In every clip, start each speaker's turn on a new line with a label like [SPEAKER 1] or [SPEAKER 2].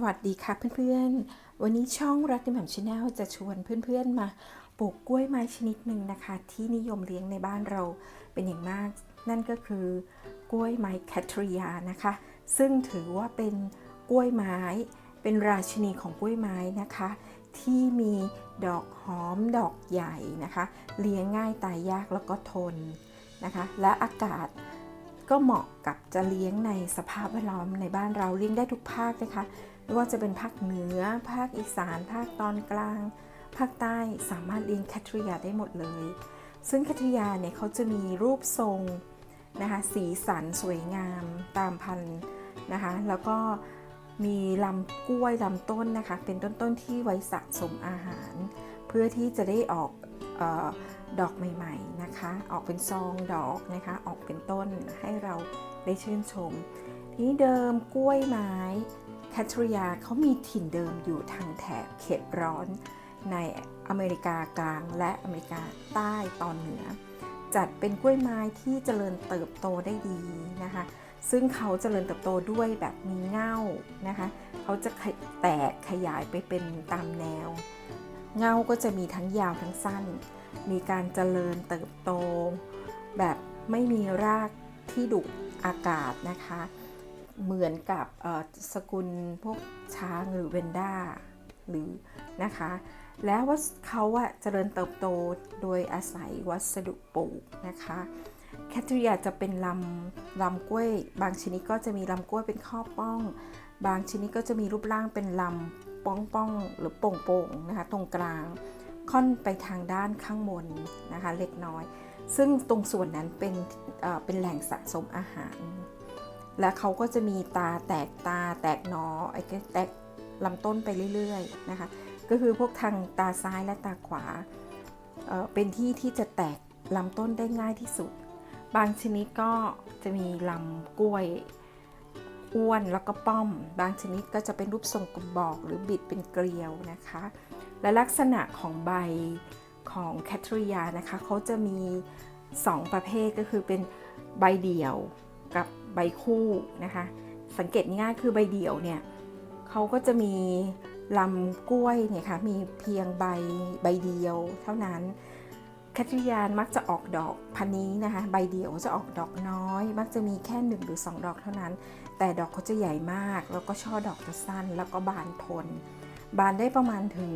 [SPEAKER 1] สวัสดีค่ะเพื่อนๆ วันนี้ช่องรักดิมแหมชาแนลจะชวนเพื่อนๆมาปลูกกล้วยไม้ชนิดหนึ่งนะคะ ที่นิยมเลี้ยงในบ้านเราเป็นอย่างมาก นั่นก็คือกล้วยไม้แคทริยานะคะ ซึ่งถือว่าเป็นกล้วยไม้ เป็นราชินีของกล้วยไม้นะคะ ที่มีดอกหอมดอกใหญ่นะคะ เลี้ยงง่ายตายยากแล้วก็ทนนะคะ และอากาศก็เหมาะกับจะเลี้ยงในสภาพแวดล้อมในบ้านเราเลี้ยงได้ทุกภาคนะคะ ไม่ว่าจะเป็นภาคเหนือ ภาคอีสาน ภาคตอนกลาง ภาคใต้สามารถเลี้ยงแคทริยาได้หมดเลย ซึ่งแคทริยาเนี่ยเขาจะมีรูปทรงนะคะสีสันสวยงามตามพันธุ์นะคะแล้วก็มีลำกล้วยลำต้นนะคะ เป็นต้นๆที่ไว้สะสมอาหาร เพื่อที่จะได้ออกออดอกใหม่ๆนะคะ ออกเป็นซองดอกนะคะ ออกเป็นต้นให้เราได้ชื่นชมทีนี้เดิมกล้วยไม้ แคทริยาเขามีถิ่นเดิมอยู่ทางแถบเขตร้อน ในอเมริกากลางและอเมริกาใต้ตอนเหนือ จัดเป็นกล้วยไม้ที่เจริญเติบโตได้ดีนะคะ ซึ่งเขาเจริญเติบโตด้วยแบบมีเง่านะคะเขาจะแตกขยายไปเป็นตามแนว เงาก็จะมีทั้งยาวทั้งสั้น มีการเจริญเติบโต แบบไม่มีรากที่ดุอากาศนะคะ เหมือนกับสกุลพวกช้างหรือเวนด้าหรือนะคะ แล้วว่าเขาอะเจริญเติบโตโดยอาศัยวัสดุปลูกนะคะแคทริยาจะเป็นลำลำกล้วย บางชนิดก็จะมีลำกล้วยเป็นข้อป้อง บางชนิดก็จะมีรูปร่างเป็นลำป้องป้องๆหรือโป่งโป่งๆนะคะตรงกลาง ค่อนไปทางด้านข้างบนนะคะเล็กน้อย ซึ่งตรงส่วนนั้นเป็นเป็นแหล่งสะสมอาหาร และเขาก็จะมีตาแตกตาแตกหนอไอ้แตกลำต้นไปเรื่อยๆนะคะ ก็คือพวกทางตาซ้ายและตาขวาเเป็นที่ที่จะแตกลำต้นได้ง่ายที่สุด บางชนิดก็จะมีลำกล้วยอ้วนแล้วก็ป้อม บางชนิดก็จะเป็นรูปทรงกระบอกหรือบิดเป็นเกลียวนะคะ และลักษณะของใบของแคทริยานะคะเขาจะมี 2 ประเภทก็คือเป็นใบเดี่ยว ใบคู่นะคะ สังเกตง่ายคือใบเดี่ยวเนี่ยเขาก็จะมีลำกล้วยเนี่ยค่ะมีเพียงใบใบเดียวเท่านั้นแคทริยานมักจะออกดอกพันนี้นะคะ ใบเดี่ยวจะออกดอกน้อย มักจะมีแค่ 1 หรือ 2 ดอกเท่านั้น แต่ดอกเขาจะใหญ่มาก แล้วก็ช่อดอกจะสั้น แล้วก็บานทน บานได้ประมาณถึง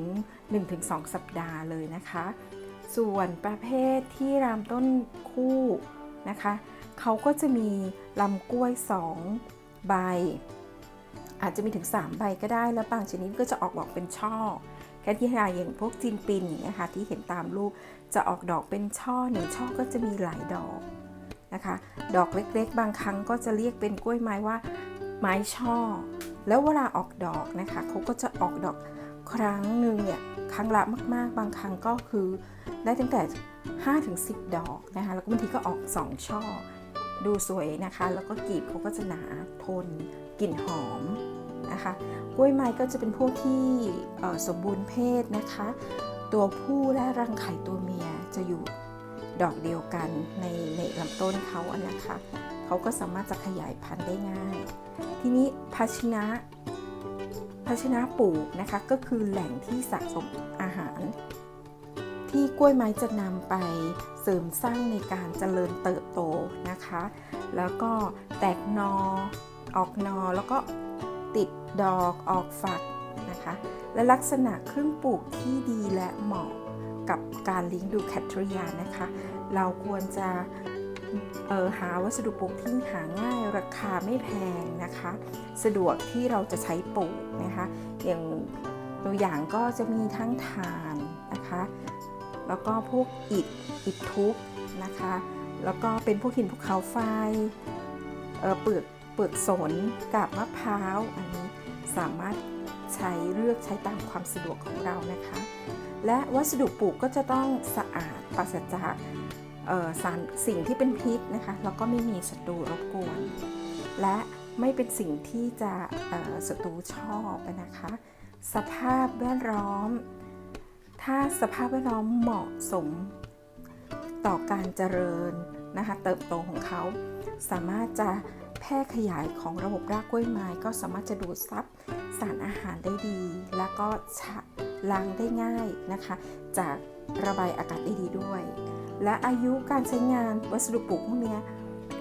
[SPEAKER 1] 1-2 สัปดาห์เลยนะคะ ส่วนประเภทที่รามต้นคู่ นะคะเขาก็จะมีลำกล้วย 2 ใบ อาจจะมีถึง 3 ใบก็ได้ แล้วบางชนิดก็จะออกดอกเป็นช่อแค่ที่หาอย่างพวกจีนปินอย่างเงี้ยค่ะที่เห็นตามรูปจะออกดอกเป็นช่อหนึ่งช่อก็จะมีหลายดอกนะคะ ดอกเล็กๆ บางครั้งก็จะเรียกเป็นกล้วยไม้ว่าไม้ช่อ แล้วเวลาออกดอกนะคะเขาก็จะออกดอกครั้งหนึ่งเนี่ยครั้งละมากๆ บางครั้งก็คือ ได้ตั้งแต่ 5-10 ดอกนะคะแล้วก็บางทีก็ออก 2 ช่อ ดูสวยนะคะ แล้วก็กลีบเขาก็จะหนาทนกลิ่นหอมนะคะกล้วยไม้ก็จะเป็นพวกที่สมบูรณ์เพศนะคะ ตัวผู้และรังไข่ตัวเมียจะอยู่ดอกเดียวกันในในลำต้นเขาอะนะคะเขาก็สามารถจะขยายพันธุ์ได้ง่าย ทีนี้ภาชนะภาชนะปลูกนะคะก็คือแหล่งที่สะสมอาหาร ที่กล้วยไม้จะนำไปเสริมสร้างในการเจริญเติบโตนะคะ แล้วก็แตกนอ ออกนอแล้วก็ติดดอกออกฝักนะคะ และลักษณะเครื่องปลูกที่ดีและเหมาะกับการเลี้ยงดูแคทริยานะคะ เราควรจะออหาวัสดุปลูกที่หาง่ายราคาไม่แพงนะคะ สะดวกที่เราจะใช้ปลูกนะคะ อย่างตัวอย่างก็จะมีทั้งถ่านนะคะ แล้วก็พวกอิฐอิฐทุบนะคะ แล้วก็เป็นพวกหินภูเขาไฟเเปลือกเปลือกสนกับมะพร้าวอันนี้สามารถใช้เลือกใช้ตามความสะดวกของเรานะคะ และวัสดุปลูกก็จะต้องสะอาดปราศจากสารสิ่งที่เป็นพิษนะคะแล้วก็ไม่มีศัตรูรบกวน และไม่เป็นสิ่งที่จะศัตรูชอบนะคะ สภาพแวดล้อม ถ้าสภาพแวดล้อมเหมาะสมต่อการเจริญนะคะเติบโตของเขา สามารถจะแพร่ขยายของระบบรากกล้วยไม้ก็สามารถจะดูดซับสารอาหารได้ดี แล้วก็ชะล้างได้ง่ายนะคะ จากระบายอากาศได้ดีด้วย และอายุการใช้งานวัสดุปลูกพวกเนี้ย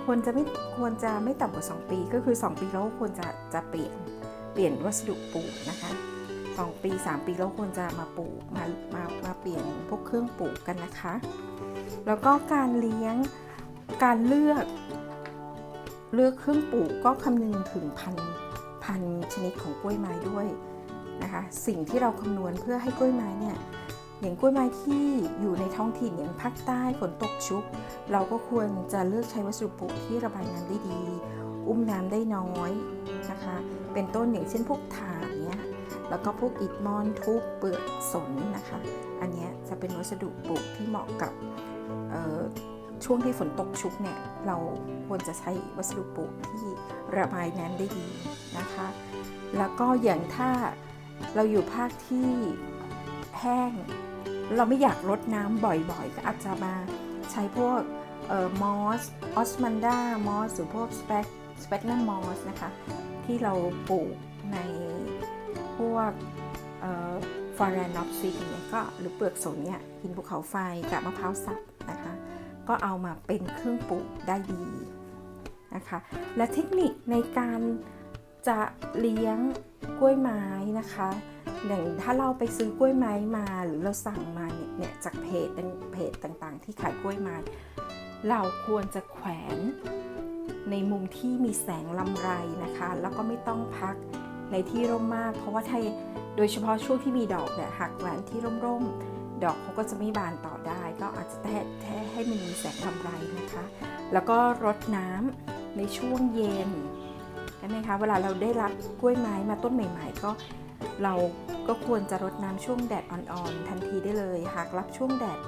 [SPEAKER 1] ควรจะไม่ควรจะไม่ต่ำกว่า 2 ปี ก็คือ 2 ปีแล้วควรจะจะเปลี่ยนเปลี่ยนวัสดุปลูกนะคะ 2ปี3ปีแล้วควรจะมาปลูกมามามาเปลี่ยนพวกเครื่องปลูกกันนะคะ แล้วก็การเลี้ยงการเลือก เลือกเครื่องปลูกก็คำนึงถึงพันพันชนิดของกล้วยไม้ด้วยนะคะสิ่งที่เราคำนวณเพื่อให้กล้วยไม้เนี่ยอย่างกล้วยไม้ที่อยู่ในท้องถิ่นอย่างภาคใต้ฝนตกชุก เราก็ควรจะเลือกใช้วัสดุปลูกที่ระบายน้ำได้ดี อุ้มน้ำได้น้อยนะคะ เป็นต้นอย่างเช่นพวกถ่าย แล้วก็พวกอิฐมอนทุบเปลือกสนนะคะ อันนี้จะเป็นวัสดุปลูกที่เหมาะกับช่วงที่ฝนตกชุกเนี่ยเราควรจะใช้วัสดุปลูกที่ระบายน้ำได้ดีนะคะ แล้วก็อย่างถ้าเราอยู่ภาคที่แห้ง เราไม่อยากรดน้ำบ่อยๆ ก็อาจจะมาใช้พวกออมอสออสมันดามอสหรือพวกสเปกสเปกนัมมอสนะคะ ที่เราปลูกใน พวกฟอร์เรนอฟซิกเนี่ยก็หรือเปลือกสนเนี่ยหินภูเขาไฟกับมะพร้าวสับนะคะก็เอามาเป็นเครื่องปลูกได้ดีนะคะและเทคนิคในการจะเลี้ยงกล้วยไม้นะคะอย่างถ้าเราไปซื้อกล้วยไม้มาหรือเราสั่งมาเนี่ยเนี่ยจากเพจเพจต่างๆ ที่ขายกล้วยไม้ เราควรจะแขวนในมุมที่มีแสงลำไรนะคะ แล้วก็ไม่ต้องพัก ในที่ร่มมาก เพราะว่าถ้าโดยเฉพาะช่วงที่มีดอกเนี่ยหากแหวนที่ร่มๆ ดอกเขาก็จะไม่บานต่อได้ ก็อาจจะแท้แท้ให้มันมีแสงลำไรนะคะ แล้วก็รดน้ำในช่วงเย็นใช่ไหมคะเวลาเราได้รับกล้วยไม้มาต้นใหม่ ๆ ก็เราก็ควรจะรดน้ำช่วงแดดอ่อนๆ ทันทีได้เลย หากรับช่วงแดด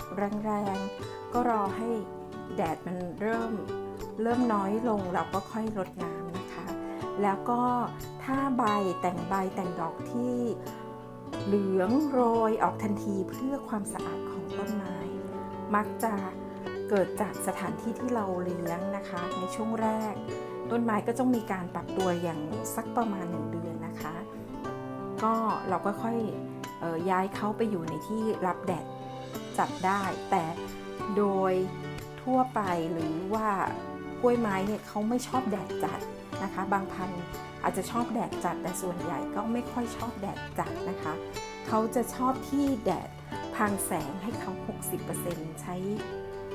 [SPEAKER 1] แรงๆ ก็รอให้แดดมันเริ่มเริ่มน้อยลงเราก็ค่อยรดน้ำนะคะ แล้วก็ ถ้าใบแต่งใบแต่งดอกที่เหลืองโรยออกทันทีเพื่อความสะอาดของต้นไม้ มักจะเกิดจากสถานที่ที่เราเลี้ยงนะคะ ในช่วงแรก ต้นไม้ก็ต้องมีการปรับตัวอย่างสักประมาณหนึ่งเดือนนะคะ ก็เราก็ค่อยออย้ายเขาไปอยู่ในที่รับแดดจัดได้ แต่โดยทั่วไปหรือว่ากล้วยไม้เนี่ยเขาไม่ชอบแดดจัดนะคะ บางพันธุ์ อาจจะชอบแดดจัดแต่ส่วนใหญ่ก็ไม่ค่อยชอบแดดจัดนะคะ เขาจะชอบที่แดดพางแสงให้เขา 60%ใช้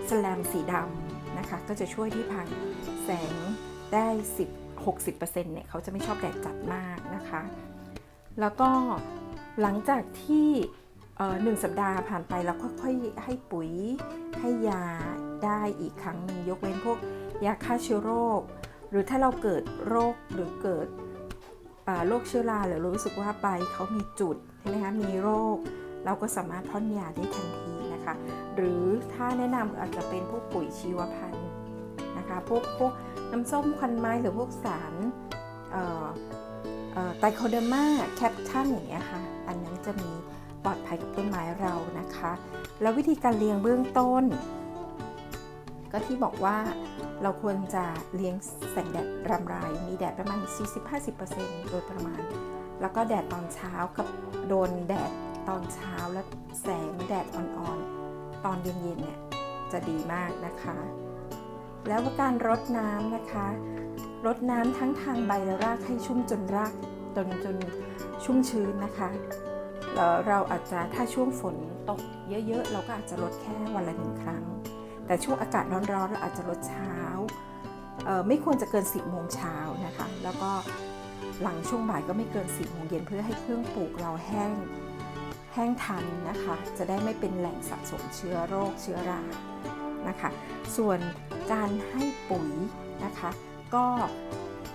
[SPEAKER 1] สแลมสีดำนะคะ ก็จะช่วยที่พางแสงได้ 10 60%เนี่ยเขาจะไม่ชอบแดดจัดมากนะคะ แล้วก็หลังจากที่หนึ่งสัปดาห์ผ่านไปเราก็ค่อยให้ปุ๋ยให้ยาได้อีกครั้งหนึ่งยกเว้นพวกยาฆ่าเชื้อโรค หรือถ้าเราเกิดโรคหรือเกิดโรคเชื้อราหรือรู้สึกว่าใบเขามีจุดใช่ไหมคะมีโรค เราก็สามารถพ่นยาได้ทันทีนะคะ หรือถ้าแนะนำอาจจะเป็นพวกปุ๋ยชีวพันธุ์นะคะพวกพวกน้ำส้มควันไม้หรือพวกสารไตโคเดอร์มาแคปทันอย่างเงี้ยค่ะอันนั้นจะมีปลอดภัยกับต้นไม้เรานะคะ แล้ววิธีการเลี้ยงเบื้องต้น ก็ที่บอกว่า เราควรจะเลี้ยงแสงแดดรำไรมีแดดประมาณ 40-50%โดยประมาณ แล้วก็แดดตอนเช้ากับโดนแดดตอนเช้าและแสงแดดอ่อนๆ ตอนเย็นๆเนี่ยจะดีมากนะคะ แล้วการรดน้ำนะคะรดน้ำทั้งทางใบและรากให้ชุ่มจนรากจนจนชุ่มชื้นนะคะแล้วเราอาจจะถ้าช่วงฝนตกเยอะๆ เราก็อาจจะลดแค่วันละหนึ่งครั้ง แต่ช่วงอากาศร้อนๆเราอาจจะลดเช้า ไม่ควรจะเกิน 10 โมงเช้านะคะ แล้วก็หลังช่วงบ่ายก็ไม่เกิน 10 โมงเย็นเพื่อให้เครื่องปลูกเราแห้งแห้งทันนะคะ จะได้ไม่เป็นแหล่งสะสมเชื้อโรคเชื้อรานะคะ ส่วนการให้ปุ๋ยนะคะ ก็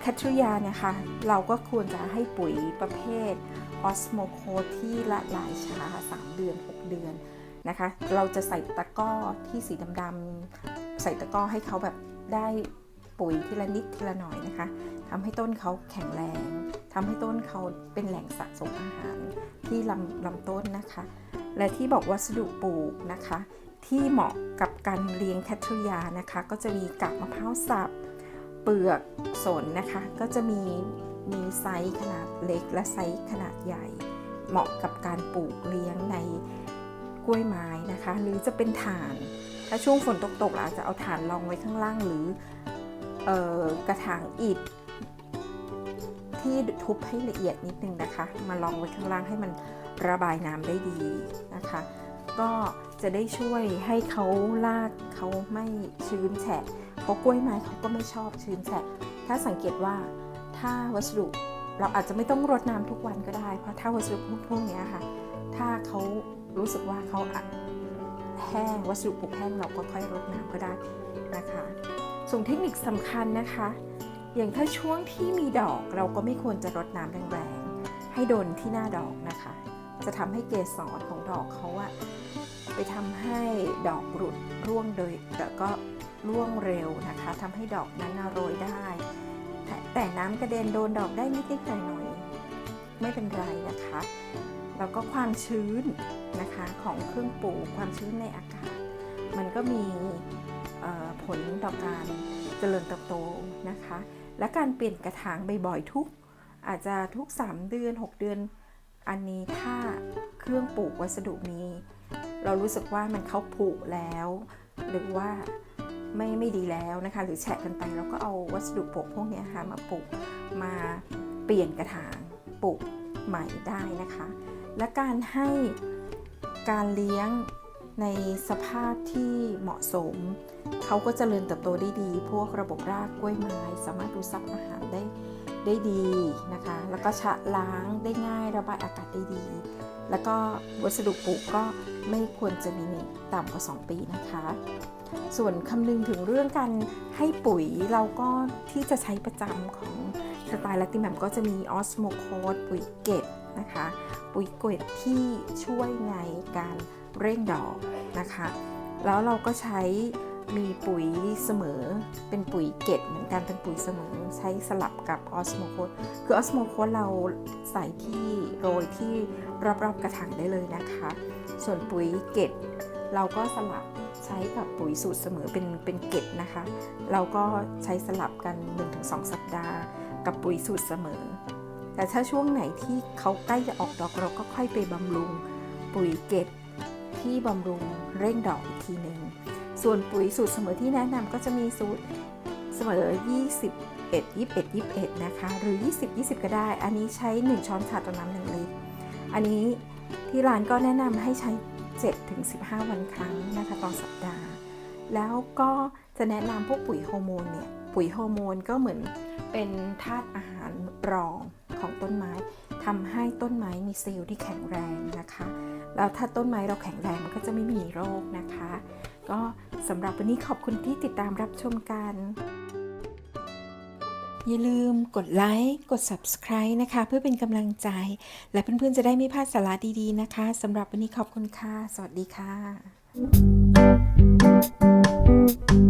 [SPEAKER 1] แคทริยาเนี่ยค่ะเราก็ควรจะให้ปุ๋ยประเภทออสโมโคที่ละลายช้า 3 เดือน 6 เดือนนะคะ เราจะใส่ตะก้อที่สีดำๆใส่ตะก้อให้เขาแบบได้ ปุ๋ยทีละนิดทีละหน่อยนะคะทำให้ต้นเขาแข็งแรงทำให้ต้นเขาเป็นแหล่งสะสมอาหารที่ลำลำต้นนะคะ และที่บอกวัสดุปลูกนะคะ ที่เหมาะกับการเลี้ยงแคทริยานะคะ ก็จะมีกากมะพร้าวสับเปลือกสนนะคะ ก็จะมีมีไซส์ขนาดเล็กและไซส์ขนาดใหญ่ เหมาะกับการปลูกเลี้ยงในกล้วยไม้นะคะ หรือจะเป็นถ่าน ถ้าช่วงฝนตกๆอาจจะเอาถ่านรองไว้ข้างล่างหรือ กระถางอิฐที่ทุบให้ละเอียดนิดนึงนะคะ มาลองไว้ข้างล่างให้มันระบายน้ำได้ดีนะคะ ก็จะได้ช่วยให้เขาลากเขาไม่ชื้นแฉะเพราะกล้วยไม้เขาก็ไม่ชอบชื้นแฉะถ้าสังเกตว่าถ้าวัสดุเราอาจจะไม่ต้องรดน้ำทุกวันก็ได้ เพราะถ้าวัสดุพวกนี้ค่ะ ถ้าเขารู้สึกว่าเขาอัดแห้งวัสดุปลูกแห้งเราก็ค่อยรดน้ำก็ได้นะคะ ส่วนเทคนิคสำคัญนะคะ อย่างถ้าช่วงที่มีดอกเราก็ไม่ควรจะรดน้ำแรงๆ ให้โดนที่หน้าดอกนะคะ จะทำให้เกสรของดอกเขาอะไปทำให้ดอกหลุดร่วงโดยแต่ก็ร่วงเร็วนะคะทำให้ดอกนั้นนโรยได้แต่แต่น้ำกระเด็นโดนดอกได้นิดๆหน่อยๆไม่เป็นไรนะคะ แล้วก็ความชื้นนะคะของเครื่องปลูกความชื้นในอากาศ มันก็มี ผลต่อการเจริญเติบโตนะคะ และการเปลี่ยนกระถางบ่อยๆทุก อาจจะทุก 3 เดือน 6 เดือน อันนี้ถ้าเครื่องปลูกวัสดุนี้ เรารู้สึกว่ามันเข้าผุแล้ว หรือว่าไม่ไม่ดีแล้วนะคะ หรือแฉะกันไปเราก็เอาวัสดุปลูกพวกนี้ค่ะมาปลูกมาเปลี่ยนกระถางปลูกใหม่ได้นะคะ และการให้การเลี้ยง ในสภาพที่เหมาะสม เขาก็จเจริญเติบโตได้ดี พวกระบบรากกล้วยไม้ สามารถดูดซับอาหารได้ได้ดีนะคะ แล้วก็ชะล้างได้ง่ายระบายอากาศได้ดี แล้วก็วัสดุปลูกก็ไม่ควรจะมีต่ำกว่า 2 ปีนะคะ ส่วนคำนึงถึงเรื่องการให้ปุ๋ยเราก็ที่จะใช้ประจำของสไตล์ลัติแมมก็จะมีออสโมโคดปุ๋ยเกตนะคะ ปุ๋ยเกตที่ช่วยในการ เร่งดอกนะคะ แล้วเราก็ใช้มีปุ๋ยเสมอเป็นปุ๋ยเกตเหมือนกันเป็นปุ๋ยเสมอใช้สลับกับออสโมโคดคือออสโมโคดเราใส่ที่โรยที่รอบๆกระถางได้เลยนะคะ ส่วนปุ๋ยเกตเราก็สลับใช้กับปุ๋ยสูตรเสมอเป็นเป็นเกตนะคะ เราก็ใช้สลับกัน 1-2 สัปดาห์ กับปุ๋ยสูตรเสมอ แต่ถ้าช่วงไหนที่เขาใกล้จะออกดอกเราก็ค่อยไปบำรุงปุ๋ยเกต ที่บำรุงเร่งดอกอีกทีหนึ่ง ส่วนปุ๋ยสูตรเสมอที่แนะนำก็จะมีสูตรเสมอ21 21 21 นะคะ หรือ 20 20 ก็ได้ อันนี้ใช้ 1 ช้อนชาต่อน้ำ1ลิตร อันนี้ที่ร้านก็แนะนำให้ใช้ 7-15 วันครั้งนะคะต่อสัปดาห์ แล้วก็จะแนะนำพวกปุ๋ยฮอร์โมนเนี่ย ปุ๋ยฮอร์โมนก็เหมือนเป็นธาตุอาหารรองของต้นไม้ ทำให้ต้นไม้มีเซลล์ที่แข็งแรงนะคะ แล้วถ้าต้นไม้เราแข็งแรงมันก็จะไม่มีโรคนะคะ ก็สำหรับวันนี้ขอบคุณที่ติดตามรับชมกัน อย่าลืมกดไลค์ กด subscribe นะคะ เพื่อเป็นกำลังใจ และเพื่อนๆจะได้ไม่พลาดสาระดีๆนะคะสำหรับวันนี้ขอบคุณค่ะ สวัสดีค่ะ